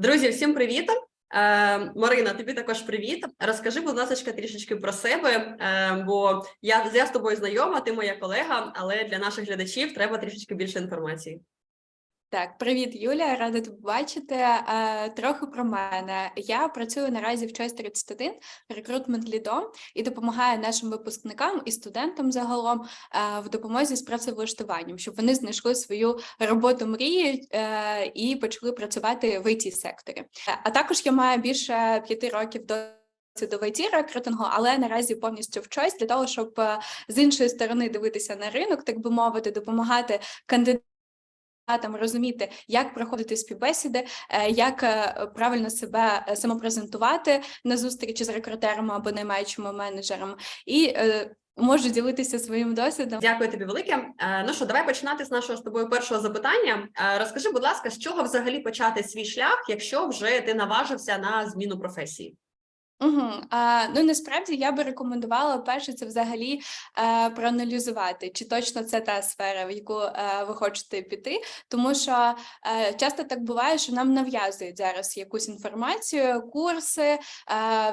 Друзі, всім привіт! Е, Марина, тобі також привіт. Розкажи, будь ласка, трішечки про себе, е, бо я, я з тобою знайома, ти моя колега, але для наших глядачів треба трішечки більше інформації. Так, привіт, Юлія, рада тебе бачити. Е, Трохи про мене. Я працюю наразі в Choice 31 рекрутмент лідом і допомагаю нашим випускникам і студентам загалом е, в допомозі з працевлаштуванням, щоб вони знайшли свою роботу мрії е, і почали працювати в it секторі. А також я маю більше п'яти років до. До it рекрутингу, але наразі повністю вчусь для того, щоб з іншої сторони дивитися на ринок, так би мовити, допомагати кандидатам там розуміти, як проходити співбесіди, е, як е, правильно себе е, самопрезентувати на зустрічі з рекрутерами або наймаючими менеджерами, і можу ділитися своїм досвідом. Дякую тобі велике. Ну що, давай починати з нашого з тобою першого запитання. Розкажи, будь ласка, з чого взагалі почати свій шлях, якщо вже ти наважився на зміну професії? Угу. А, ну насправді я би рекомендувала перше це взагалі е, проаналізувати, чи точно це та сфера, в яку е, ви хочете піти, тому що е, часто так буває, що нам нав'язують зараз якусь інформацію, курси, е,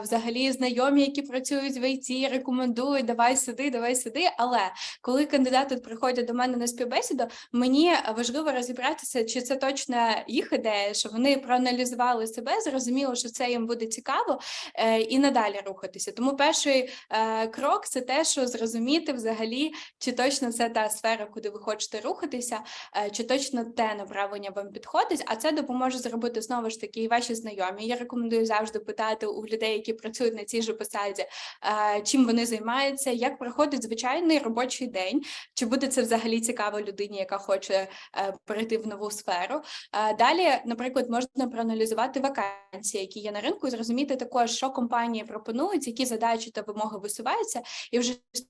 взагалі знайомі, які працюють в ІТ, рекомендують давай сюди, давай сюди. Але коли кандидати приходять до мене на співбесіду, мені важливо розібратися, чи це точно їх ідея, що вони проаналізували себе, зрозуміло, що це їм буде цікаво. Е, і надалі рухатися. Тому перший е, крок це те, що зрозуміти взагалі, чи точно це та сфера, куди ви хочете рухатися, е, чи точно те направлення вам підходить. А це допоможе зробити знову ж таки і ваші знайомі. Я рекомендую завжди питати у людей, які працюють на цій же посаді, е, чим вони займаються, як проходить звичайний робочий день, чи буде це взагалі цікаво людині, яка хоче перейти в нову сферу. Далі, наприклад, можна проаналізувати вакансії, які є на ринку, і зрозуміти також, що компанії пропонують, які задачі та вимоги висуваються, і вже з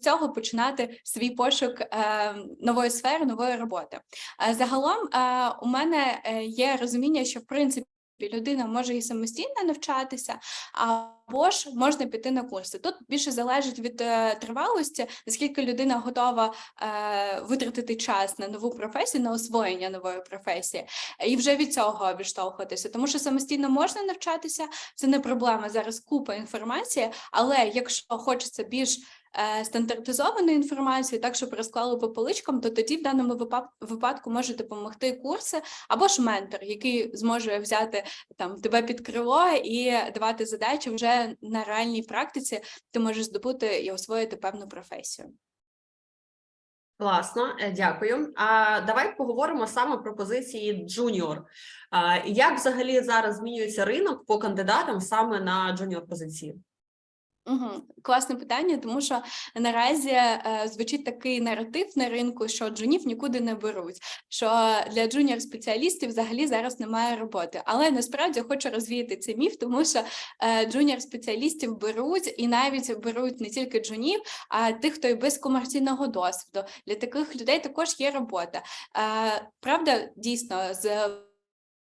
цього починати свій пошук е, нової сфери, нової роботи. Е, загалом е, у мене е, є розуміння, що в принципі. Людина може і самостійно навчатися, або ж можна піти на курси. Тут більше залежить від е, тривалості, наскільки людина готова е, витратити час на нову професію, на освоєння нової професії, і вже від цього відштовхуватися. Тому що самостійно можна навчатися, це не проблема. Зараз купа інформації, але якщо хочеться більш е, стандартизовану інформацію, так щоб розклали по поличкам, то тоді в даному випадку може допомогти курси або ж ментор, який зможе взяти там тебе під крило і давати задачі вже на реальній практиці. Ти можеш здобути і освоїти певну професію. Класно, е, дякую. А давай поговоримо саме про позиції джуніор. Як взагалі зараз змінюється ринок по кандидатам саме на джуніор позиції? Угу. Класне питання, тому що наразі е, звучить такий наратив на ринку, що джунів нікуди не беруть. Що для джуніор спеціалістів взагалі зараз немає роботи. Але насправді хочу розвіяти цей міф, тому що е, джуніор спеціалістів беруть і навіть беруть не тільки джунів, а тих, хто і без комерційного досвіду. Для таких людей також є робота. Е, правда, дійсно з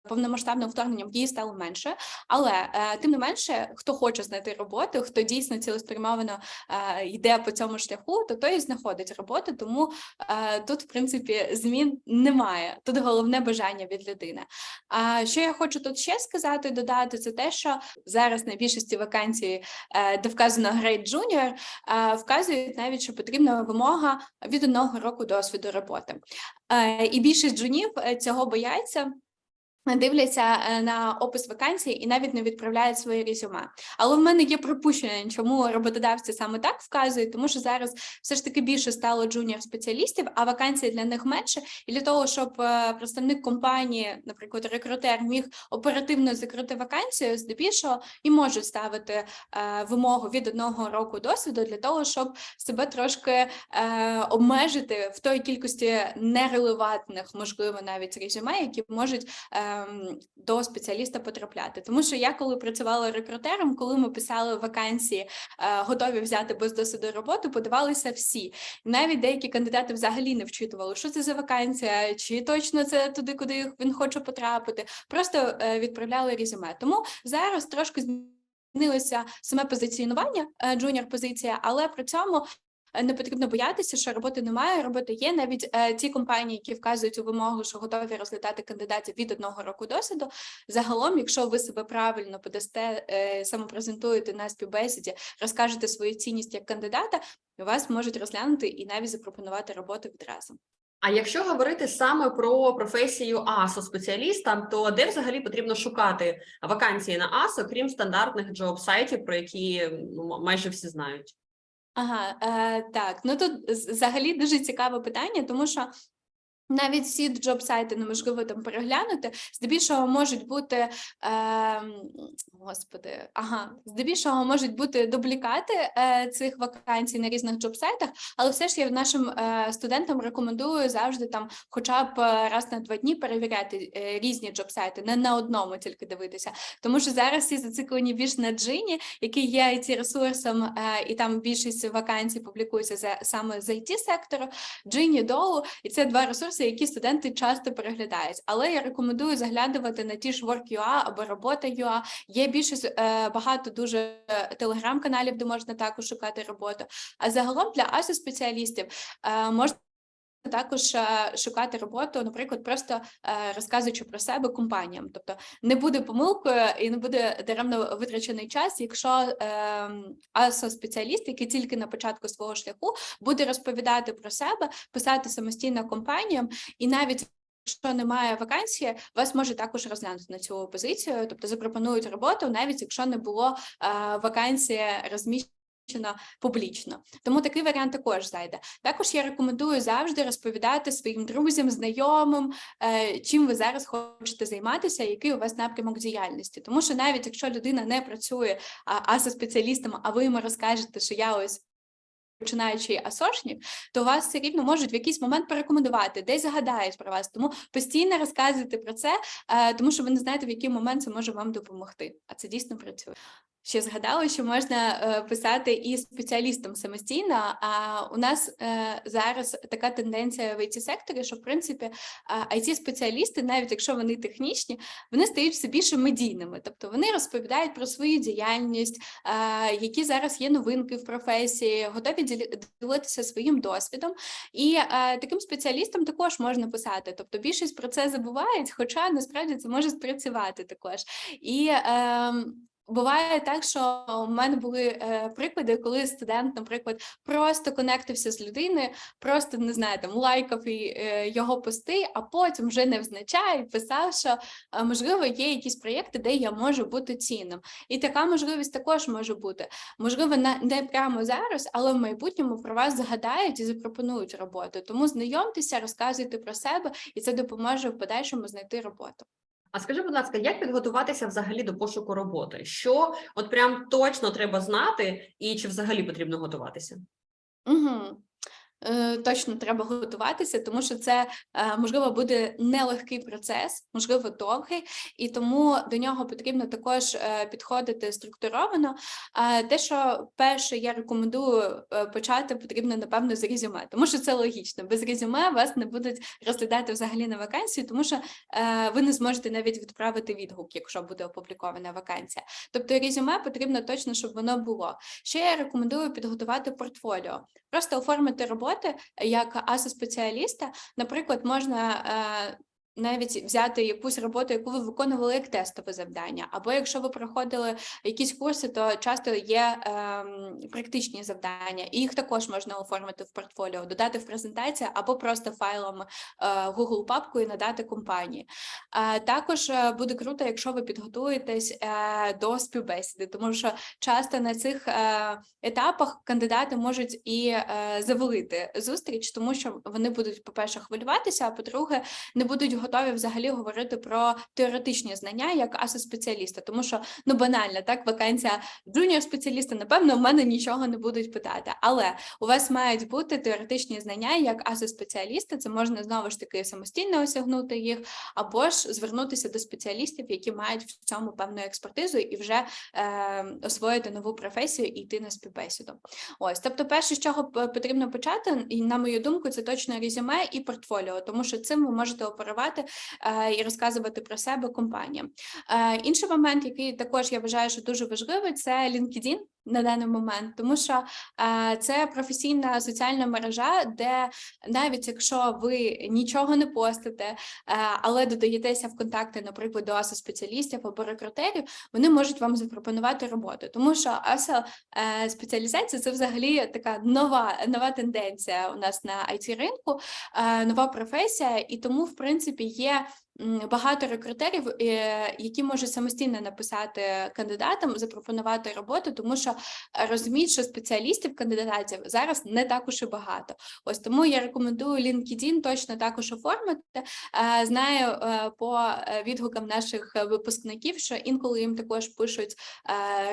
повномасштабним вторгненням її стало менше, але е, тим не менше, хто хоче знайти роботу, хто дійсно цілеспрямовано е, йде по цьому шляху, то той і знаходить роботу. Тому е, тут, в принципі, змін немає. Тут головне бажання від людини. А що я хочу тут ще сказати, додати, це те, що зараз на більшості вакансій, де вказано Great Junior, вказують навіть, що потрібна вимога від одного року досвіду роботи. І більшість джунів цього бояться. Дивляться е, на опис вакансії і навіть не відправляють своє резюме. Але в мене є припущення, чому роботодавці саме так вказують, тому що зараз все ж таки більше стало джуніор спеціалістів, а вакансій для них менше. І для того, щоб е, представник компанії, наприклад, рекрутер, міг оперативно закрити вакансію, здебільшого і можуть ставити е, вимогу від одного року досвіду для того, щоб себе трошки обмежити в той кількості нерелевантних, можливо, навіть резюме, які можуть. Е, ем, до спеціаліста потрапляти. Тому що я, коли працювала рекрутером, коли ми писали вакансії, е, готові взяти без досвіду роботу, подавалися всі. Навіть деякі кандидати взагалі не вчитували, що це за вакансія, чи точно це туди, куди він хоче потрапити. Просто е, відправляли резюме. Тому зараз трошки змінилося саме позиціонування, джуніор позиція, але при цьому е, не потрібно боятися, що роботи немає, робота є. Навіть е, ті компанії, які вказують у вимогу, що готові розглядати кандидатів від одного року досвіду. Загалом, якщо ви себе правильно подасте, е, самопрезентуєте на співбесіді, розкажете свою цінність як кандидата, вас можуть розглянути і навіть запропонувати роботу відразу. А якщо говорити саме про професію АСО спеціаліста, то де взагалі потрібно шукати вакансії на АСО, крім стандартних джоб сайтів, про які ну, майже всі знають? Ага, е, так. Ну тут взагалі дуже цікаве питання, тому що навіть всі джоб-сайти неможливо там переглянути. Здебільшого можуть бути е, господи, ага, здебільшого можуть бути дублікати е, цих вакансій на різних джоб-сайтах, але все ж я нашим е, студентам рекомендую завжди там, хоча б е, раз на два дні перевіряти е, різні джоб-сайти, не на одному тільки дивитися. Тому що зараз всі зациклені більш на джині, який є it ресурсом, е, і там більшість вакансій публікується за саме з it сектору, Джині Доу, і це два ресурси, які студенти часто переглядають. Але я рекомендую заглядувати на ті ж Work.ua або Робота.ua. Є більше е, багато дуже телеграм-каналів, де можна також шукати роботу. А загалом для асо спеціалістів е, можна. Також е, шукати роботу, наприклад, просто е, розказуючи про себе компаніям. Тобто не буде помилкою і не буде даремно витрачений час, якщо е, асо спеціаліст, який тільки на початку свого шляху, буде розповідати про себе, писати самостійно компаніям, і навіть Якщо немає вакансії, вас може також розглянути на цю позицію, тобто запропонують роботу, навіть якщо не було е, вакансії розміщено публічно. Тому такий варіант також зайде. Також я рекомендую завжди розповідати своїм друзям, знайомим, е, чим ви зараз хочете займатися, який у вас напрямок діяльності. Тому що навіть якщо людина не працює асо спеціалістом, а ви йому розкажете, що я ось починаючий асошник, то вас все рівно можуть в якийсь момент порекомендувати, десь згадають про вас. Тому постійно розказуйте про це, е, тому що ви не знаєте, в який момент це може вам допомогти. А це дійсно працює. Ще згадала, що можна е, писати і спеціалістам самостійно. А у нас е, зараз така тенденція в it секторі, що в принципі it спеціалісти, навіть якщо вони технічні, вони стають все більше медійними, тобто вони розповідають про свою діяльність, які зараз є новинки в професії, готові ділитися своїм досвідом. І е, таким спеціалістам також можна писати. Тобто більшість про це забувають, хоча насправді це може спрацювати також. І е, Буває так, що у мене були е, приклади, коли студент, наприклад, просто конектився з людиною, просто не знаю, там лайкав е, його пости, а потім вже невзначай писав, що е, можливо є якісь проєкти, де я можу бути цінним. І така можливість також може бути. Можливо, на- не прямо зараз, але в майбутньому про вас згадають і запропонують роботу. Тому знайомтеся, розказуйте про себе, і це допоможе в подальшому знайти роботу. А скажи, будь ласка, як підготуватися взагалі до пошуку роботи? Що от прям точно треба знати, і чи взагалі потрібно готуватися? Угу. Е, Точно треба готуватися, тому що це е, можливо буде нелегкий процес, можливо, довгий, і тому до нього потрібно також е, підходити структуровано. Те, що перше я рекомендую почати, потрібно напевно з резюме, тому що це логічно. Без резюме вас не будуть розглядати взагалі на вакансію, тому що ви не зможете навіть відправити відгук, якщо буде опублікована вакансія. Тобто резюме потрібно точно, щоб воно було. Ще я рекомендую підготувати портфоліо, просто оформити роботи як асо-спеціаліста. Наприклад, можна е, навіть взяти якусь роботу, яку ви виконували як тестове завдання, або якщо ви проходили якісь курси, то часто є ем, практичні завдання, і їх також можна оформити в портфоліо, додати в презентацію або просто файлом е, Google папку і надати компанії. Е, також е, буде круто, якщо ви підготуєтесь е, до співбесіди, тому що часто на цих е, етапах кандидати можуть і е, завалити зустріч, тому що вони будуть, по-перше, хвилюватися, а по-друге, не будуть готові взагалі говорити про теоретичні знання як асо-спеціаліста, тому що ну банально, так вакансія джуніор-спеціаліста, напевно, в мене нічого не будуть питати. Але у вас мають бути теоретичні знання як асо-спеціаліста. Це можна знову ж таки самостійно осягнути їх, або ж звернутися до спеціалістів, які мають в цьому певну експертизу і вже е, освоїти нову професію і йти на співбесіду. Ось, тобто, перше, з чого потрібно почати, і на мою думку, це точно резюме і портфоліо, тому що цим ви можете оперувати е, і розказувати про себе компаніям. Е, інший момент, який також я вважаю, що дуже важливий, це LinkedIn. На даний момент, тому що е, це професійна соціальна мережа, де навіть якщо ви нічого не постите, е, але додаєтеся в контакти, наприклад, до аса спеціалістів або рекрутерів, вони можуть вам запропонувати роботу, тому що аса е, спеціалізація це взагалі така нова, нова тенденція у нас на it ринку, е, нова професія, і тому, в принципі, є. Багато рекрутерів, е, які можуть самостійно написати кандидатам, запропонувати роботу, тому що е, розуміють, що спеціалістів кандидатів зараз не так уж і багато. Ось тому я рекомендую LinkedIn точно також оформити. Е, Знаю по відгукам наших випускників, що інколи їм також пишуть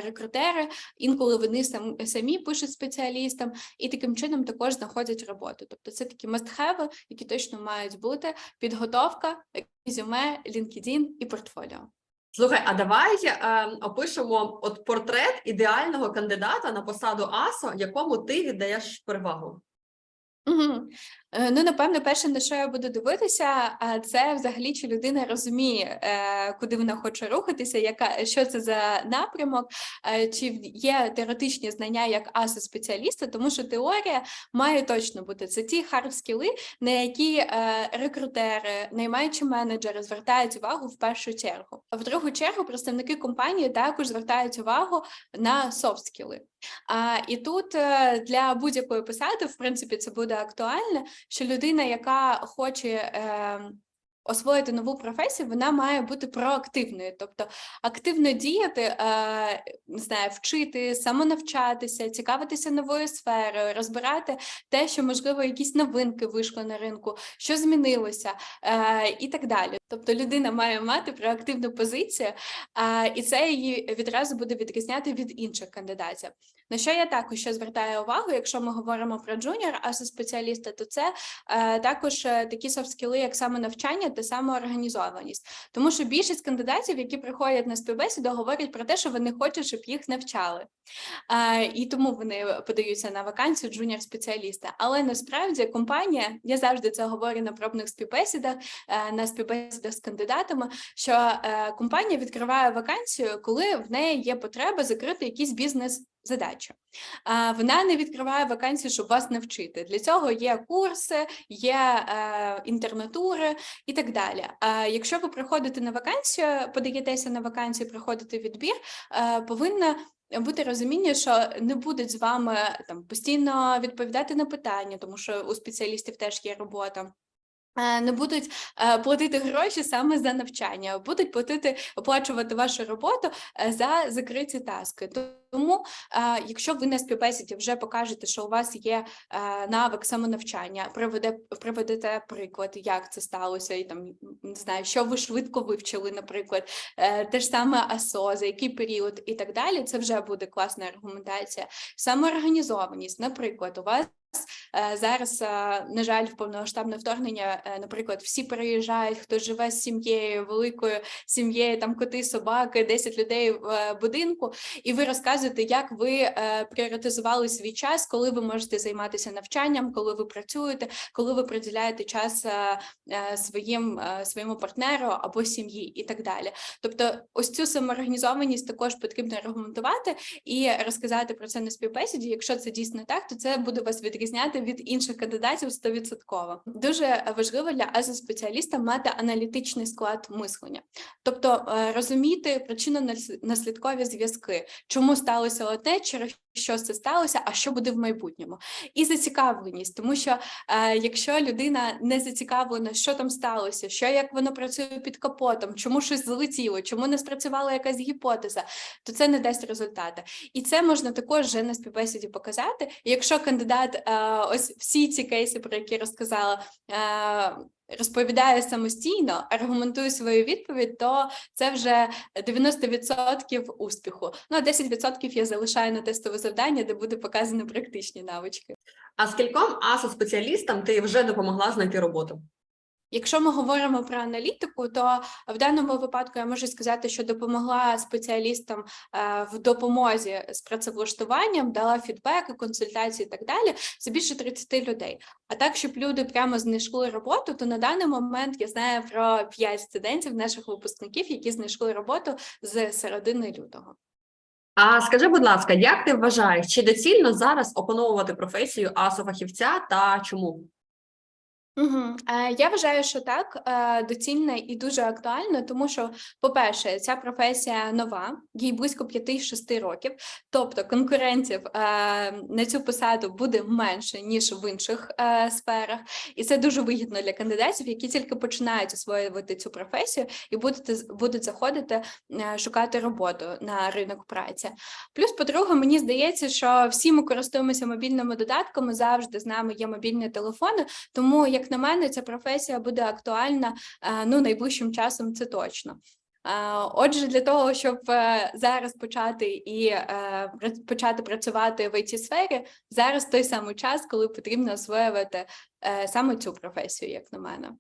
рекрутери, інколи вони самі пишуть спеціалістам, і таким чином також знаходять роботу. Тобто це такі must-have, які точно мають бути підготовка, резюме, LinkedIn і портфоліо. Слухай, а давай е, опишемо от портрет ідеального кандидата на посаду АСО, якому ти віддаєш перевагу. Угу. Ну, напевно, перше, на що я буду дивитися, це взагалі чи людина розуміє, е, куди вона хоче рухатися, яка що це за напрямок, е, чи є теоретичні знання як аси спеціаліста, тому що теорія має точно бути. Це ті хард скіли, на які рекрутери, наймаючі менеджери звертають увагу в першу чергу. В другу чергу представники компанії також звертають увагу на софт скіли. І тут для будь-якої посади, в принципі, це буде актуально, що людина, яка хоче е, освоїти нову професію, вона має бути проактивною, тобто активно діяти, е, не знаю, вчити, самонавчатися, цікавитися новою сферою, розбирати те, що можливо якісь новинки вийшли на ринку, що змінилося, е, і так далі. Тобто людина має мати проактивну позицію, е, і це її відразу буде відрізняти від інших кандидатів. На що я також ще звертаю увагу, якщо ми говоримо про джуніор асо спеціаліста, то це е, також е, такі софт-скіли, як самонавчання та самоорганізованість. Тому що більшість кандидатів, які приходять на співбесіду, говорять про те, що вони хочуть, щоб їх навчали. Е, і тому вони подаються на вакансію джуніор спеціаліста. Але насправді компанія, я завжди це говорю на пробних співбесідах, е, на співбесідах з кандидатами, що е, компанія відкриває вакансію, коли в неї є потреба закрити якийсь бізнес. Задачу. А, Вона не відкриває вакансію, щоб вас навчити. Для цього є курси, є е, інтернатури і так далі. Якщо ви приходите на вакансію, подаєтеся на вакансію, проходите відбір, е, повинна бути розуміння, що не будуть з вами там постійно відповідати на питання, тому що у спеціалістів теж є робота. Е, Не будуть е, платити гроші саме за навчання, будуть платити оплачувати вашу роботу е, за закриті таски. Тому, якщо ви на співбесіді вже покажете, що у вас є навик самонавчання, приведе приведете приклад, як це сталося, і там не знаю, що ви швидко вивчили, наприклад, те ж саме АСО, за який період і так далі. Це вже буде класна аргументація. Самоорганізованість, наприклад, у вас. Е, Зараз, е, на жаль, в повномасштабне вторгнення, е, наприклад, всі переїжджають, хто живе з сім'єю, великою сім'єю, там коти, собаки, 10 людей в будинку, і ви розказуєте, як ви пріоритизували свій час, коли ви можете займатися навчанням, коли ви працюєте, коли ви приділяєте час своїм своєму партнеру або сім'ї, і так далі. Тобто, ось цю самоорганізованість також потрібно аргументувати і розказати про це на співбесіді. Якщо це дійсно так, то це буде вас відрізняти від інших кандидатів 100%. Дуже важливо для азо спеціаліста мати аналітичний склад мислення, тобто е, розуміти причинно-наслідкові зв'язки, чому сталося одне, через що це сталося, а що буде в майбутньому, і зацікавленість, тому що е, якщо людина не зацікавлена, що там сталося, що як воно працює під капотом, чому щось злетіло, чому не спрацювала якась гіпотеза, то це не дасть результати. І це можна також вже на співбесіді показати. І якщо кандидат е, ось всі ці кейси, про які розказала. Розповідаю самостійно, аргументую свою відповідь, то це вже 90% успіху. Ну а 10% я залишаю на тестове завдання, де буде показано практичні навички. А скільком асо спеціалістам ти вже допомогла знайти роботу? Якщо ми говоримо про аналітику, то в даному випадку я можу сказати, що допомогла спеціалістам е, в допомозі з працевлаштуванням, дала фідбек, консультації і так далі. Це більше 30 людей. А так, щоб люди прямо знайшли роботу, то на даний момент я знаю про 5 студентів, наших випускників, які знайшли роботу з середини лютого. А скажи, будь ласка, як ти вважаєш, чи доцільно зараз опановувати професію асофахівця та чому? Угу. Е, я вважаю, що так е, і дуже актуально, тому що, по-перше, ця професія нова, їй близько 5-6 років, тобто конкурентів е, на цю посаду буде менше ніж в інших е, сферах, і це дуже вигідно для кандидатів, які тільки починають освоювати цю професію і будуть, будуть заходити шукати роботу на ринок праці. Плюс, по-друге, мені здається, що всі ми користуємося мобільними додатками, завжди з нами є мобільні телефони. Тому, як на мене, ця професія буде актуальна е, ну найближчим часом. Це точно. Е, Отже, для того, щоб е, зараз почати і почати працювати в it сфері, зараз той самий час, коли потрібно освоювати саме цю професію, як на мене.